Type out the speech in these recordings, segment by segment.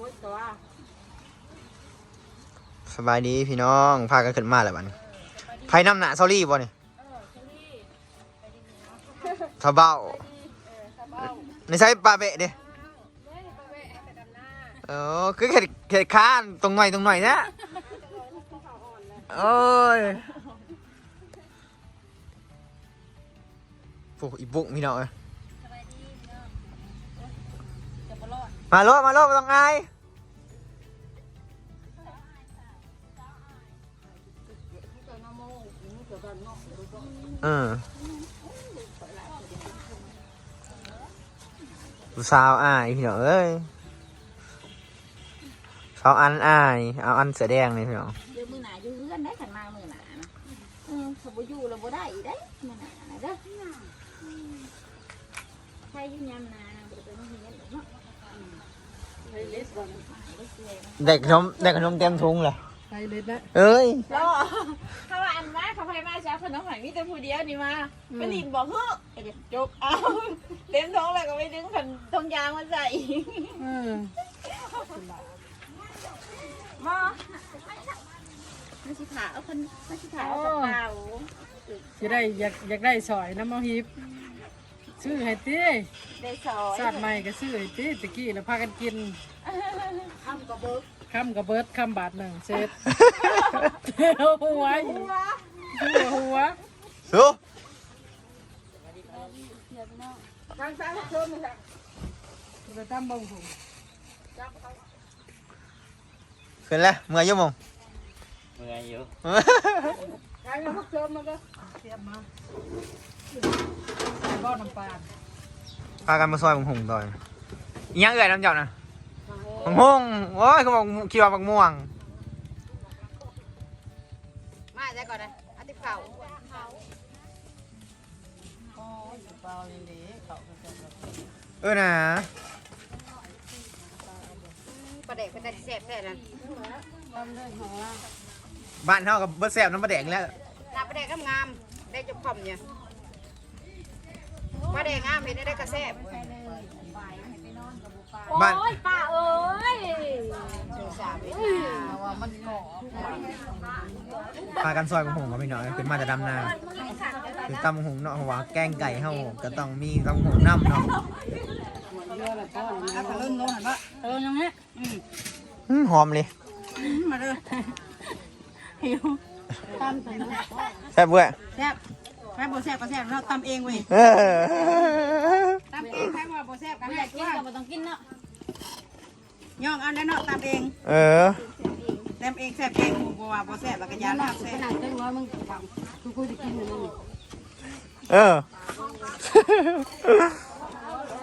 บดตัวสบายดีพี่น้อง พากันขึ้นมาแล้วบัดนี้ไผนำหนาซอรี่บ่นี่เออเชอรี่ทะเบ้าเออสะเบ้าในใช้ปลาเบะเด้เฮ้ยไปแวะไปดำหน้าเออคือเข็ดเข็ดค้านตรงหน่อยตรงหน่อยนะโอ้ยโอ้อีบุกพี่น้องเอ้ยดีเนาะจะบรอด มาโลดมาโลดมาต้องไงที่เจอน้ำโมงนี่เจอบ้านนอกหรือบ้านเออผู้สาวอายพี่น้องเอ้ยสาวอันอายเอาอันเสือแดงนี่พี่น้องเดี๋ยวมือหนาอยู่เพื่อนได้ขันมามือหนานะเออสบอยู่เราบ่ได้อีกได้มือหนานะเด้อใครยืนยันนาบ่ได้ไปน้องเฮียนหรอกเนาะ เฮ้ยเลสบอลเลสเลยเด็กขนมเด็กขนมเต็มทุงเลยไปเลยนะเอ้ยรอถ้าว่าอันมาเขาไปมาจ้าขนมหอยมีแต่ผู้เดียวนี่มาไปลินบอกเฮ้อไอ้เด็กจกเอาเต็มท้องเลยก็ไปดึงขันทงยางมาใส่เออมาไม่ใช่ขาเอาคนไม่ใช่ขาเอากระเป๋าจะได้อยากอยากได้สอยน้ำมะฮิบซื้อให้ตีได้สอยสาดใหม่ก็ซื้อให้ตีตะกี้แล้วพากันกิน ทำกระเบิกคำกับเบิร์ดคำบาทหนึ่งเสร็จหัวอีกหัวหัวสู้ทางซ้ายชมเลยค่ะไปตั้มบังผมขึ้นแล้วเมื่อยอยุ่มงเมื่อยอยู่ทางพวกชมมันก็เทียบมาใส่บ่อน้ำปลาพากันมาซอยบังหงต่อยอิหยังเอ่ยน้ำเจ้าน่ะ บังหงโอ้ยเขาบอกคิดว่าบักม่วง มาใช่ก่อนนะอาทิตย์เข่าอ๋อเปล่าเลยเด็กเขาเออนะประเด็กเป็นแต่เสพแค่นั้นทำได้หัวบ้านเท่ากับเบิร์แซบน้ำปลาแดงแล้วหน้าประเด็กงามได้จุกคอมเนี่ยประเด็กงามเห็นได้กระแซบ บ้านโอ้ยป้าเอ้ยว่ามันหงอพากันซอยบังหงกับพี่น้อยขึ้นมาจะดำนาคือตำบังหงเนาะเพราะว่าแกงไก่เฮาก็ต้องมีตำบังหงน้ำเนาะเยอะแล้วก็นะทะลึ่งลงหันปะเออยังไงอืมอืมหอมเลยมาเลยหิวตำใส่น้ำแซ่บเว้ยแซ่บแม่บ่แซ่บก็แซ่บเราตำเองเว้ยเออตำเองใครว่าบ่แซ่บก็ไม่ให้อยากกินว่าก็ไม่ต้องกินเนาะ ย่องเอาแล้วเนาะตำเองเออตำเองแซ่บเองบ่ว่าบ่แซ่บแล้วก็ยาลาบแซ่บเออ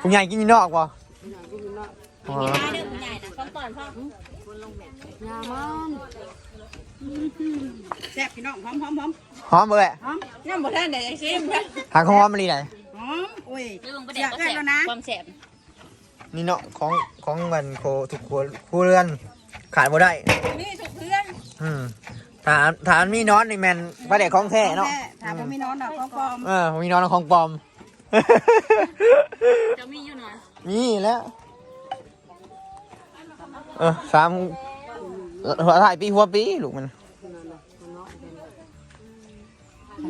คุณยายกินอยู่นอกป่ะอ๋อได้เด้อคุณใหญ่นะต้องก่อนพ่อแซ่บพี่น้องหอมหอมหอมหอมเลยหอมยังบ่ทันได้ชิมหางหอมมาลีไหนหอมโอ้ยเรื่องประอเด็กยากก็ได้แสบแล้วนะความแสบ นี่เนาะของของมันโคทุกครัวครัวเรือนขายบ่ได้ นี่ถูกเพื่อนอืมฐานฐานมีน้อนในแมนประเด็กของแท้เนาะแท้ถ้าบ่มีน้องดอกของปลอมเออมีน้อนของปลอม จะมีอยู่หน่อยมีแล้ว เออสามหัวถ่ายปีหัวปีลูกมัน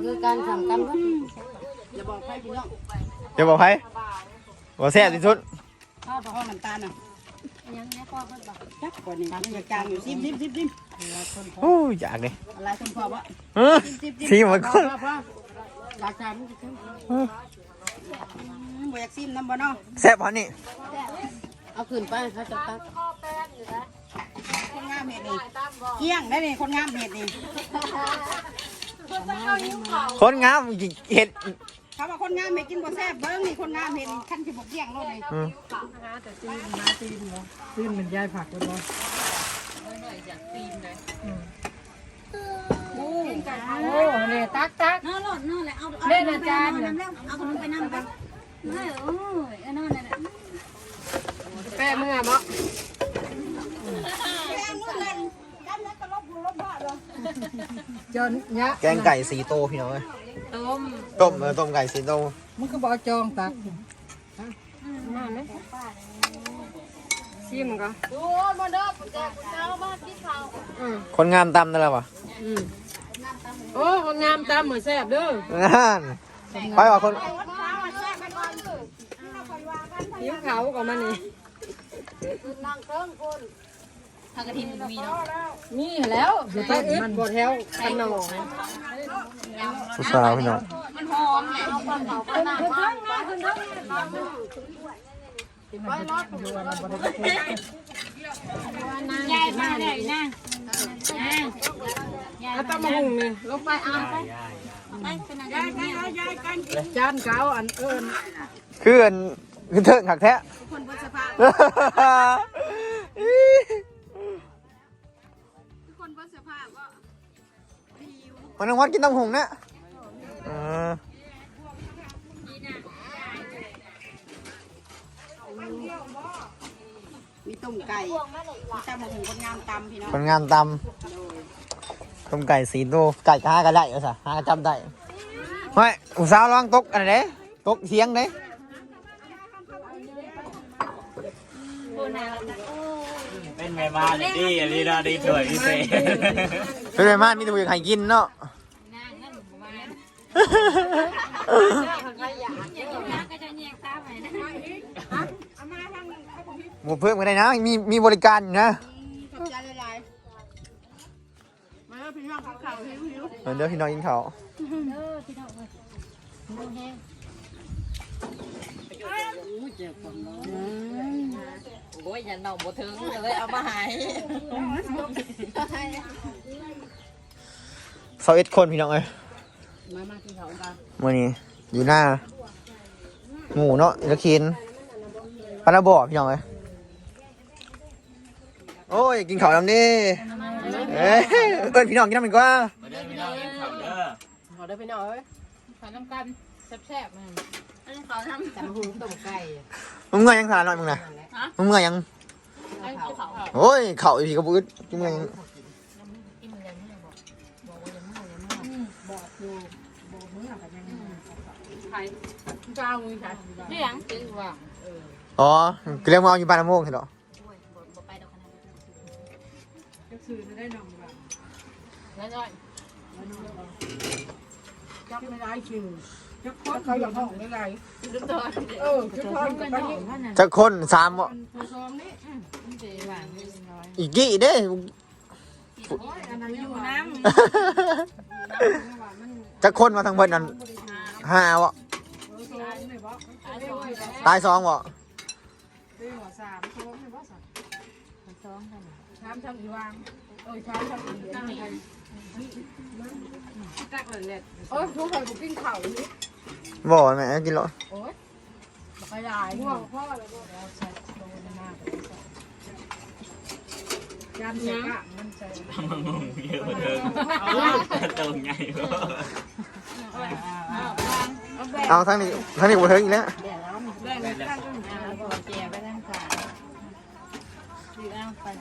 คือการทำกันอย่าบอกใครพี่น้องจะบอกใครบอกแซ่บที่สุด ข้าวห้องน้ำตาลน่ะยังแม่พ่อเพิ่นบอกจักกว่านี้มันจางอยู่ซิมซิมซิมซิมโอ้ยอยากเลยอะไรคนพอบ่เออสีเหมือนคนราคามันจะขึ้นบ่อยากซิมน้ำบ่เนาะแซ่บพอนี่เอาขึ้นไปเขาจะตักคนงามเห็ดนี่เกี้ยงได้นี่คนงามเห็ดนี่คนงามเห็ด เขาว่าคนงามเห็ดกินบ่แซ่บเบิ้งนี่คนงามเห็ดนี่ขั้นสิบ่เกี้ยงโลดเลยอืมซีนมันยายผักเลยเนาะโอ้เนี่ยตักตักนอนหลอดนอนเลยเอาเอาเล่นอาจารย์น้ำแล้วเอาขนมไปนั่งไปไม่โอ้ยเอานอนนั่นแหละแป้มึงอะบ่จนเนี้ยแกงไก่สีโตพี่น้องเอ้ย ต้มต้มเออต้มไก่สีโตมึงก็บอกจองตักซีชิมก็ดูมาเด้อแจกเจ้าบ้านที่เขาอืมคนงามตำนั่นแหละวะอืมโอ้คนงามตามเหมือนแซ่บเด้อนั่นไปว่าคนหิวเขาก็มานี่ทางกระถิ่นมีเนาะนี่แล้วอยู่ใต้อึดบ่แถวกันหนองผู้ สาวพี่น้องมันหอมแหละเอาความเขาก็น่ามาใหญ่มาเลยนะแล้วตำมะฮุงนี่ลงไปเอาไปไม่เป็นอะไรเนี่ยจานเก่าอันเอิญคืออันคือเถิงหักแท้คนบนสภาพคน มันต้องวัดกินตำหงนะเออมีตุ่มไก่มีตำหูคนงามตำพี่น้องคนงามตำต้มไก่สีโตไก่ก็หาก็ได้เอาซะหาก็จำได้เฮ้ยผู้สาวลองตกอันไหนเด้ตกเสียงเด้เป็นแม่มาเลยดีอันนี้เราดีสวยพิเศษเป็นไปมากมีแต่ผู้อยากให้กินเนาะ หมูเพิ่มก็ได้นะ มีมีบริการอยู่นะขอบใจหลายๆมาแล้วพี่น้องข้าวขาวเหมือนเดิมพี่น้องกินเขาวโอ้ยอย่าหน่องบ่ถึงเลยเอามาหายเสาเอ็ดคนพี่น้องเอ้ย มามาที่เขากันมื่อนี้อยู่หน้า หมูเนาะอีกคินปลาระบ่อพี่น้องเอ้ยโอ้ย กินข้าวน้ำดิเอ้ยเอิ้นพี่น้องกินน้ำดีกว่ามาเดินพี่น้องกินข้าวเด้อขอได้ไปหน่อยขอน้ำกันแซ่บๆมันเขาทำตำมะฮุงต้มไก่มึงเมื่อยยังสารหน่อยมึงนะมึงเมื่อยยังโอ้ยเข่าอีกกระปุกมึงเมื่อยยัง ไข่เจ้ามือไข่นี่ยังจริงว่าอ๋อเรียกมาเอาอยู่บ้านน้ำโมงเหรอจะซื้อจะได้นมแบบแล้วน้อยจับไม่ได้คิวจับคนเขาอยากห้องไม่ไรเออจับคนกับนี่จะคนสามบ่อีกกี่เด้อันนั้นอยู่น้จะคนมาทางเบิดนั่นห้าวะำซองนี่บ่ ตายสองวะเรียกว่าสามซองนี่บ่สามซองสามทำอีวางเออสามทำอีเดียวตักเลยเล็ดโอ้ยทุกคนกูกินข้าวนี่บ่แม่กินหรอโอ้ยบอกไปได้พ่อพ่อแล้วก็ใส่ตรงหน้าจานเสียกะมันใส่ทำมังงเยอะมาเดินตรงไงวะ เอาทั้งนี้ทั้งนี้บ่เทิงอีกแล้วแบ่งกันตั้งนเจียไปทั้งขา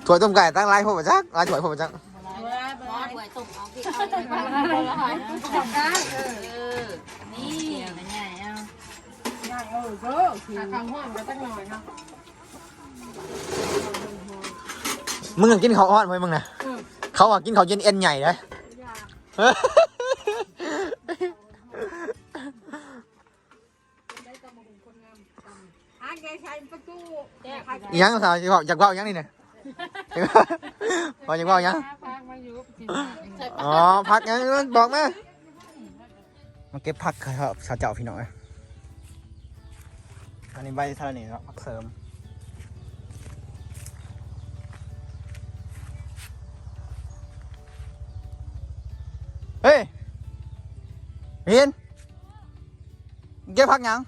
ถั่วต้มไก่ตั้งไรผมมาจักลายถั่วผมมาจักบอมาจังมึงกินข้าวอ่อนไว้มึงนะเขาอะกินข้าวเย็นเอ็นใหญ่เลย อีหยังสาวอยากเว้าอยากเว่าอีหยังนี่เนี่ยบอกอยากเว่าอีหยังอ๋อพักงั้นบอกมามาเก็บผักครับชาวเจ้าพี่น้อยอันนี้ใบทะเลนี่ครับผักเสริมเฮ้ยเฮียนเก็บผักหยัง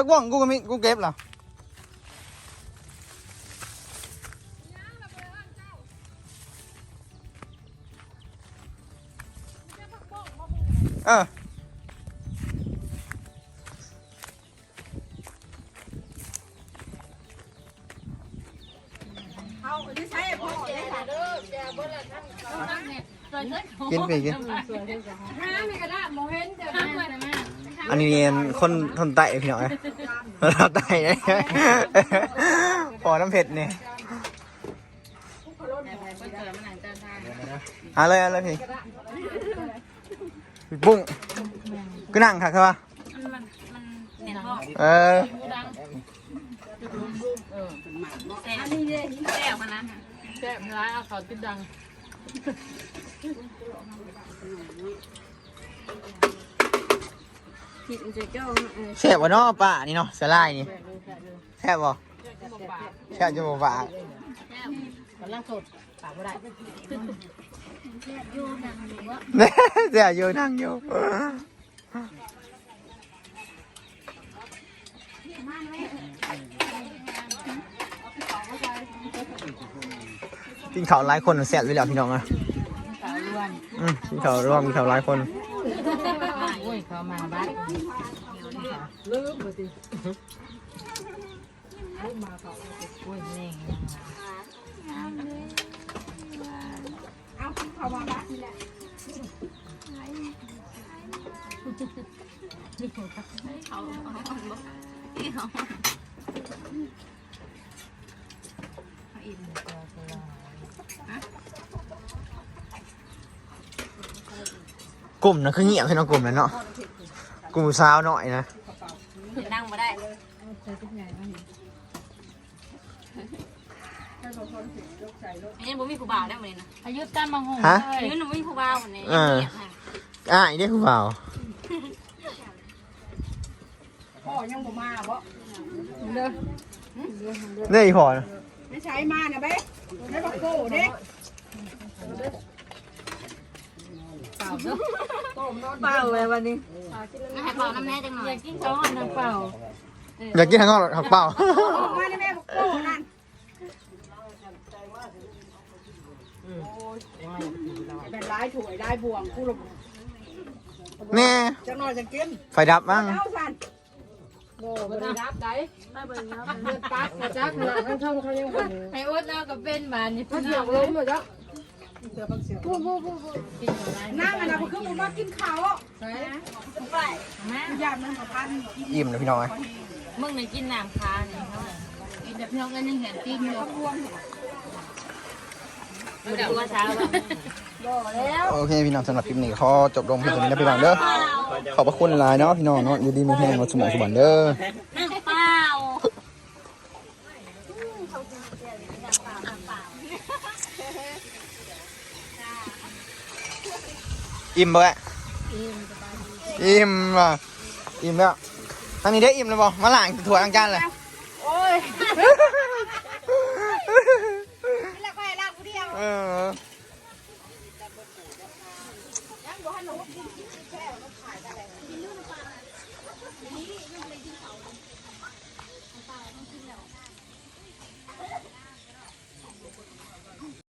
ผักว่องกูก็มีกูเก็บเหรอเออกินไปกิน ห้ามีกระดาษโมเห็นเดี๋ยวนะ อันนี้เรียนคนทนไตพี่น้อยเราไต่นะโอ้อน้ำเผ็ดนี่เปิดมันหนังจาเลยเอาเลยพี่พี่ปุ้งก็นั่งค่ะครับวะมันมันเน้นพ่อเออแซ่บนี่เลยแซ่บมันนะแซ่บร้ายเอาเขาติดดัง ผิดจะจ้องเออแซ่บวะเนาะป้านี่เนาะสลายนี่แซ่บบ่แซ่บจะบอกว่ากำลังสดปากไม่ได้แซ่บอยู่นั่งอยู่กินข้าวหลายคนแซ่บอยู่แล้วพี่น้องอะสาวล้วนอืมกินข้าวร่วมกินข้าวหลายคน โอ้ยเขามาบ้านลืมไปสิลืมมาเขาโอ้ยแม่งเอาเขามาบ้านนี่แหละ กลุ่มนะคือเงียบให้น้องกลุ่มนั้นเนาะกลุ่มสาวหน่อยนะนั่งมาได้อันนี้บุมีผู้บ่าวได้เหมือนนะอายุตั้มบางหงฮะอายุหนูมีผู้บ่าวเหมือนนี้เอออะอีเด้คุณเปล่าพ่อยังบ่มาบ่เนี่ยอีพอนะไม่ใช้มานะเบ้ได้บักโก้เด้ เปล่าเลยวันนี้ให้เปล่าน้ำแน่จังหน่อยอยากกินข้าวน้ำเปล่าอยากกินทางนอกหักเปล่าออกมาได้แม่บักโก้นั่นเป็นร้ายถวยร้ายบ่วงคู่ลมแน่จังหน่อยจะกินไฟดับมั้งเอาสันโอ้บ่ได้รับได้เดือดปักมาจักหลังช่องเขายังบ่ให้อดแล้วก็เป็นบานนี่เพิ่นเอาลงหมดแล้ว นั่งอันนั้นคือมึงมากินข้าวใช่อยากมันพันอิ่มเลยพี่น้อยมึงนี่กินน้ำคานี่เท่าไหร่กินแต่พี่น้องกันยังเห็นติ้งอยู่เดี๋ยวว่าเช้าแล้วโอเคพี่น้องสำหรับคลิปนี้ขอจบลงเพียงเท่านี้นะพี่น้องเด้อขอบพระคุณหลายเนาะพี่น้องเนาะอยู่ดีมีแห้งมาสมองสมบันเด้อ น้ำเปล่า อิ่มบ่แหละอิ่มอะอิ่มแล้วทางนี้ได้อิ่มแล้วบ่มาล้างถั่วล้างจานเลย โอ้ย